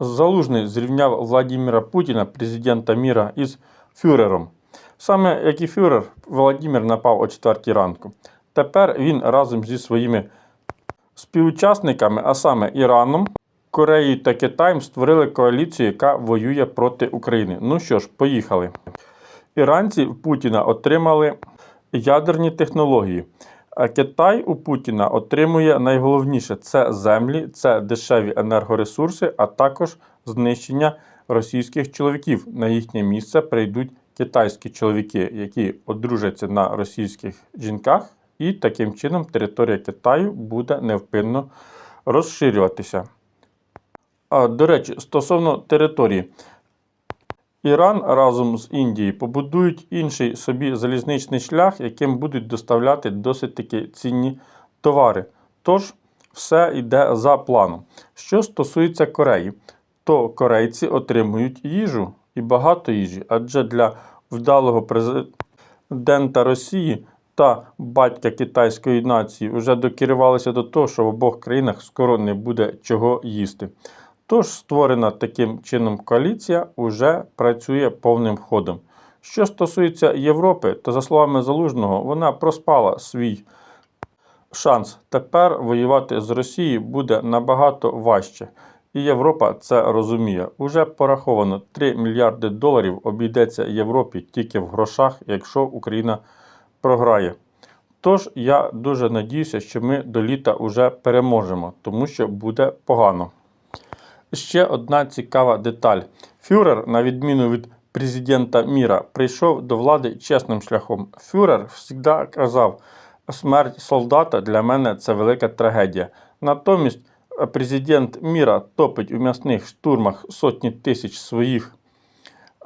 Залужний зрівняв Владимира Путіна, президента міра, із фюрером. Саме як і фюрер, Володимир напав о 4 ранку. Тепер він разом зі своїми співучасниками, а саме Іраном, Кореєю та Китаєм, створили коаліцію, яка воює проти України. Ну що ж, поїхали. Іранці Путіна отримали ядерні технології. Китай у Путіна отримує найголовніше це землі, це дешеві енергоресурси, а також знищення російських чоловіків. На їхнє місце прийдуть китайські чоловіки, які одружаться на російських жінках, і таким чином територія Китаю буде невпинно розширюватися. До речі, стосовно території. Іран разом з Індією побудують інший собі залізничний шлях, яким будуть доставляти досить таки цінні товари. Тож, все йде за планом. Що стосується Кореї, то корейці отримують їжу і багато їжі, адже для вдалого президента Росії та батька китайської нації вже докерувалися до того, що в обох країнах скоро не буде чого їсти. Тож створена таким чином коаліція вже працює повним ходом. Що стосується Європи, то за словами Залужного, вона проспала свій шанс. Тепер воювати з Росією буде набагато важче. І Європа це розуміє. Уже пораховано 3 мільярди доларів обійдеться Європі тільки в грошах, якщо Україна програє. Тож я дуже надіюся, що ми до літа вже переможемо, тому що буде погано. Ще одна цікава деталь. Фюрер, на відміну від президента міра, прийшов до влади чесним шляхом. Фюрер завжди казав, смерть солдата для мене це велика трагедія. Натомість президент міра топить у м'ясних штурмах сотні тисяч своїх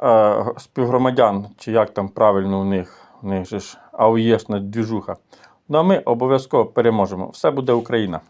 е, співгромадян, чи як там правильно у них, у них же ж ауєшна двіжуха. Ну а ми обов'язково переможемо. Все буде Україна.